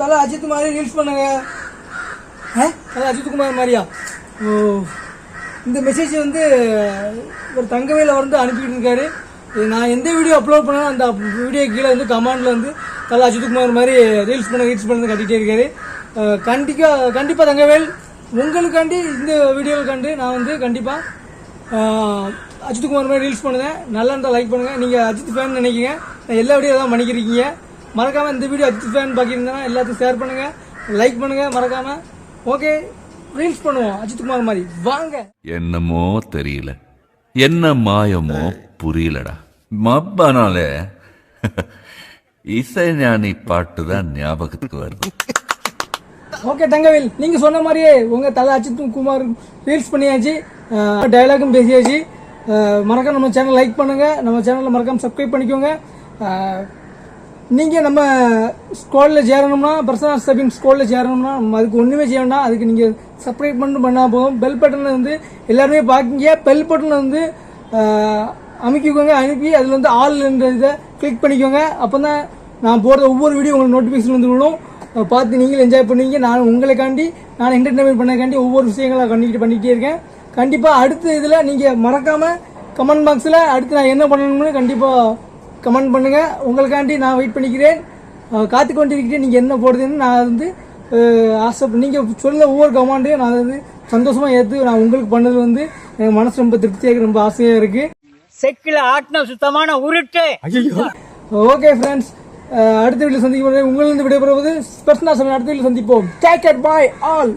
தலை அஜித் மாதிரி ரீல்ஸ் பண்ணுங்க. தலை அஜித் குமார் மாதிரியா? ஓ. இந்த மெசேஜ் வந்து ஒரு தங்கவேல வந்து அனுப்பிட்டு இருக்காரு. நான் எந்த வீடியோ அப்லோட் பண்ணாலும் அந்த வீடியோ கீழே வந்து கமாண்டில் வந்து தலை அஜித் குமார் மாதிரி ரீல்ஸ் பண்ண ரீல்ஸ் பண்ண கட்டிகிட்டே இருக்காரு. கண்டிப்பாக கண்டிப்பாக தங்கவேல் உங்களுக்காண்டி இந்த வீடியோவுக்காண்டி நான் வந்து கண்டிப்பாக அஜித் குமார் மாதிரி ரீல்ஸ் பண்ணுங்க நல்லா இருந்தால் லைக் பண்ணுங்கள் நீங்கள் அஜித் ஃபேன் நினைக்கிங்க நான் எல்லா வீடியோ தான் பண்ணிக்கிறீங்க மறக்காம இந்த வீடியோ அஜித் ஃபேன் பார்க்கிருந்தேன்னா எல்லாத்தையும் ஷேர் பண்ணுங்க லைக் பண்ணுங்க மறக்காம. ஓகே ரீல்ஸ் பண்ணுவோம் அஜித் குமார் மாதிரி. வாங்க. என்னமோ தெரியல. என்ன மாயமோ புரியலடா. மப்பானாலே இசைஞானி பாட்டு தான் ஞாபகத்துக்கு வருது. ஓகே தங்கவேல் நீங்க சொன்ன மாதிரியே உங்க தலை அஜித் குமார் ரீல்ஸ் பண்ணியாச்சு. டயலாகும் பேசியாச்சு. மறக்காம நம்ம சேனல் லைக் பண்ணுங்க. நம்ம சேனலை மறக்காம சப்ஸ்கிரைப் பண்ணிக்கோங்க. நீங்கள் நம்ம ஸ்குவாடில் சேரணும்னா பர்சனல் சபின் ஸ்குவாடில் சேரணும்னா நம்ம அதுக்கு ஒன்றுமே செய்ய வேண்டாம். அதுக்கு நீங்கள் சப்ஸ்கிரைப் பண்ணி பண்ணால் போதும். பெல் பட்டனை வந்து எல்லாருமே பார்க்கிங்க பெல் பட்டனை வந்து அமைக்கிக்கோங்க அனுப்பி அதில் வந்து ஆல் இதை கிளிக் பண்ணிக்கோங்க. அப்போ தான் நான் போடுற ஒவ்வொரு வீடியோ உங்களுக்கு நோட்டிஃபிகேஷன் வந்து விடும் பார்த்து நீங்களும் என்ஜாய் பண்ணுவீங்க. நான் உங்களுக்காண்டி நான் என்டர்டைன்மெண்ட் பண்ணக்காண்டி ஒவ்வொரு விஷயங்களை பண்ணிக்கிட்டு பண்ணிக்கிட்டே இருக்கேன். கண்டிப்பாக அடுத்த இதில் நீங்கள் மறக்காமல் கமெண்ட் பாக்ஸில் அடுத்து நான் என்ன பண்ணணும்னு கண்டிப்பாக கமெண்ட் பண்ணுங்க. உங்களுக்காண்டி நான் வெயிட் பண்ணிக்கிறேன். காத்து கொண்டிருக்கிறேன். நீங்க என்ன போடுறதுன்னு நான் வந்து ஆசை நீங்க சொல்ல ஒவ்வொரு கமாண்டையும் நான் வந்து சந்தோஷமா ஏத்து நான் உங்களுக்கு பண்ணது வந்து எனக்கு மனசு ரொம்ப திருப்தியாக இருக்கு, ரொம்ப ஆசையா இருக்கு. செக்கில ஆட்டின சுத்தமான உருட்டு. ஓகே ஃப்ரெண்ட்ஸ் அடுத்த வீட்டில் சந்திக்கும் போது உங்களிருந்து விடைபெறுவது பர்சனா அடுத்த வீட்டில் சந்திப்போம். Take care bye all